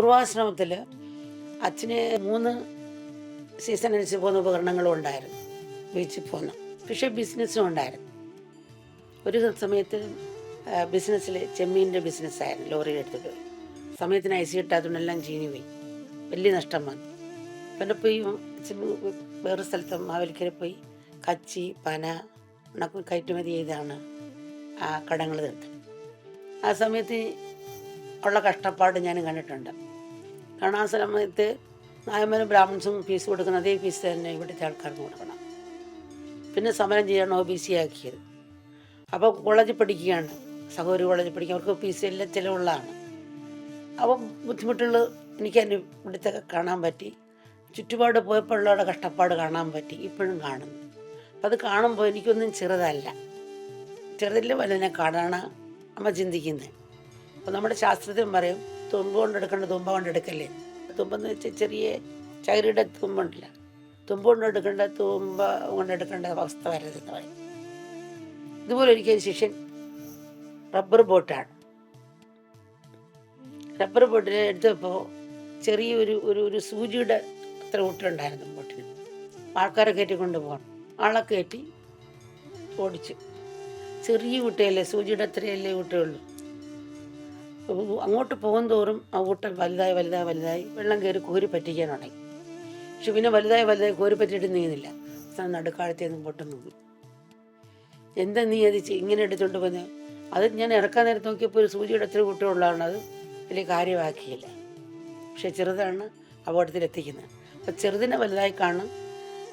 യോഗാശ്രമത്തിൽ അച്ഛന് മൂന്ന് സീസൺ അനുസരിച്ച് പോകുന്ന ഉപകരണങ്ങളും ഉണ്ടായിരുന്നു. ബീച്ചിൽ പോകുന്ന. പക്ഷേ ബിസിനസ്സും ഉണ്ടായിരുന്നു. ഒരു സമയത്ത് ബിസിനസ്സിൽ ചെമ്മീന്റെ ബിസിനസ്സായിരുന്നു ലോറിയിൽ എടുത്തിട്ട്. സമയത്തിന് ഐസ് കിട്ടാത്തതുകൊണ്ടെല്ലാം ചീഞ്ഞു പോയി. വലിയ നഷ്ടം വന്നു. പിന്നെ പോയി വേറെ സ്ഥലത്ത് മാവേലിക്കര പോയി. കച്ചി പന ഉണക്ക് കയറ്റുമതി ചെയ്താണ് ആ കടങ്ങൾ തീർത്തത്. ആ സമയത്ത് ഉള്ള കഷ്ടപ്പാട് ഞാൻ കണ്ടിട്ടുണ്ട്. കാരണം ആ സമയത്ത് നായന്മാരും ബ്രാഹ്മിൺസും ഫീസ് കൊടുക്കുന്ന അതേ ഫീസ് തന്നെ ഇവിടുത്തെ ആൾക്കാർക്ക് കൊടുക്കണം. പിന്നെ സമരം ചെയ്യാണ് ഒ ബി സി ആക്കിയത്. അപ്പോൾ കോളേജിൽ പഠിക്കുകയാണ്. സഹോദരി കോളേജിൽ പഠിക്കുക. അവർക്ക് ഫീസ് എല്ലാം ചിലവുള്ളതാണ്. അപ്പോൾ ബുദ്ധിമുട്ടുകൾ എനിക്ക് അതിന് ഇവിടുത്തെ കാണാൻ പറ്റി. ചുറ്റുപാട് പോയപ്പോൾ ഉള്ളവരുടെ കഷ്ടപ്പാട് കാണാൻ പറ്റി. ഇപ്പോഴും കാണുന്നു. അപ്പം അത് കാണുമ്പോൾ എനിക്കൊന്നും ചെറുതല്ല. ചെറുതല്ല വലുതിനെ കാണാണ് അമ്മ ചിന്തിക്കുന്നത്. അപ്പോൾ നമ്മുടെ ശാസ്ത്രത്തിൽ പറയും തുമ്പ് കൊണ്ട് എടുക്കേണ്ട തുമ്പ കൊണ്ട് എടുക്കല്ലേ തുമ്പെന്ന് വെച്ചാൽ ചെറിയ ചകിരിയുടെ തുമ്പുണ്ടല്ല. തുമ്പ് കൊണ്ട് എടുക്കേണ്ട തുമ്പ കൊണ്ട് എടുക്കേണ്ട അവസ്ഥ വരരുതെന്ന് പറയും. ഇതുപോലെ ഒരിക്കൽ ശിഷ്യൻ റബ്ബർ ബോട്ടാണ്. റബ്ബർ ബോട്ടിൽ എടുത്തപ്പോൾ ചെറിയൊരു ഒരു ഒരു സൂചിയുടെ അത്ര കൂട്ടുണ്ടായിരുന്നു ബോട്ടിന്. ആൾക്കാരെ കയറ്റി കൊണ്ടുപോകണം. ആളെ കയറ്റി ഓടിച്ചു. ചെറിയ കുട്ടിയല്ലേ സൂചിയുടെ അത്രയല്ലേ കുട്ടിയുള്ളൂ. അങ്ങോട്ട് പോകും തോറും ആ ഊട്ടൽ വലുതായി വലുതായി വലുതായി വെള്ളം കയറി കോരി പറ്റിക്കാൻ തുടങ്ങി പക്ഷെ പിന്നെ വലുതായി വലുതായി കോരി പറ്റിയിട്ട് നീങ്ങുന്നില്ല അവസാനം നടുക്കാഴത്തെ നിന്ന് പൊട്ടം നോക്കി എന്താ നീ അത് ഇങ്ങനെ എടുത്തുകൊണ്ട് പോന്നെ? അത് ഞാൻ ഇറക്കാൻ നേരത്ത് നോക്കിയപ്പോൾ ഒരു സൂചിയുടെ എത്ര കുട്ടികളുള്ളതാണ് അത് വലിയ കാര്യമാക്കിയില്ല. പക്ഷെ ചെറുതാണ് അപകടത്തിൽ എത്തിക്കുന്നത് അപ്പം ചെറുതിനെ വലുതായി കാണും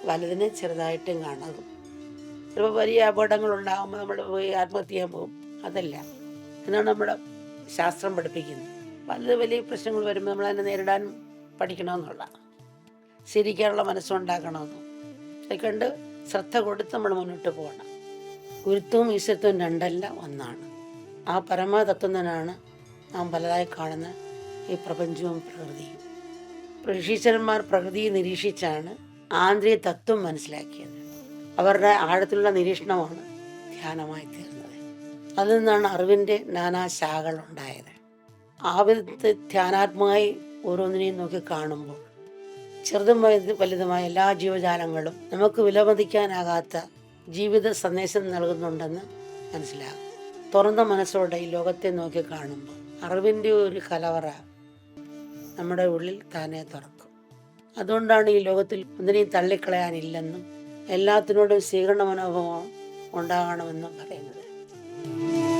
വലുതിനെ ചെറുതായിട്ടും കാണും ചിലപ്പോൾ വലിയ അപകടങ്ങളുണ്ടാകുമ്പോൾ നമ്മൾ പോയി ആത്മഹത്യ ചെയ്യാൻ പോകും. അതല്ല. എന്നാണ് നമ്മുടെ ശാസ്ത്രം പഠിപ്പിക്കുന്നു. വലിയ വലിയ പ്രശ്നങ്ങൾ വരുമ്പോൾ നമ്മൾ അതിനെ നേരിടാൻ പഠിക്കണമെന്നുള്ള ശരിക്കാനുള്ള മനസ്സുണ്ടാക്കണമെന്നും. ഇതൊക്കെയുണ്ട് ശ്രദ്ധ കൊടുത്ത് നമ്മൾ മുന്നോട്ട് പോകണം. ഗുരുത്വവും ഈശ്വരത്വവും രണ്ടല്ല ഒന്നാണ്. ആ പരമതത്വം തന്നെയാണ് നാം പലതായി കാണുന്ന ഈ പ്രപഞ്ചവും പ്രകൃതിയും. ഋഷീശ്വരന്മാർ പ്രകൃതിയെ നിരീക്ഷിച്ചാണ് ആന്തരിക തത്വം മനസ്സിലാക്കിയത്. അവരുടെ ആഴത്തിലുള്ള നിരീക്ഷണമാണ് ധ്യാനമായി തീർന്നത് അതിൽ നിന്നാണ് അറിവിന്റെ നാനാ ശാഖകൾ ഉണ്ടായത് ആ വിധത്തെ ധ്യാനാത്മകമായി ഓരോന്നിനെയും നോക്കി കാണുമ്പോൾ ചെറുതും വലുത് വലുതുമായ എല്ലാ ജീവജാലങ്ങളും നമുക്ക് വിലമതിക്കാനാകാത്ത ജീവിത സന്ദേശം നൽകുന്നുണ്ടെന്ന് മനസ്സിലാകും. തുറന്ന മനസ്സോടെ ഈ ലോകത്തെ നോക്കി കാണുമ്പോൾ അറിവിന്റെ ഒരു കലവറ നമ്മുടെ ഉള്ളിൽ തന്നെ തുറക്കും. അതുകൊണ്ടാണ് ഈ ലോകത്തിൽ ഒന്നിനെയും തള്ളിക്കളയാനില്ലെന്നും എല്ലാത്തിനോടും സ്വീകരണ മനോഭാവം ഉണ്ടാകണമെന്നും പറയുന്നത്. Música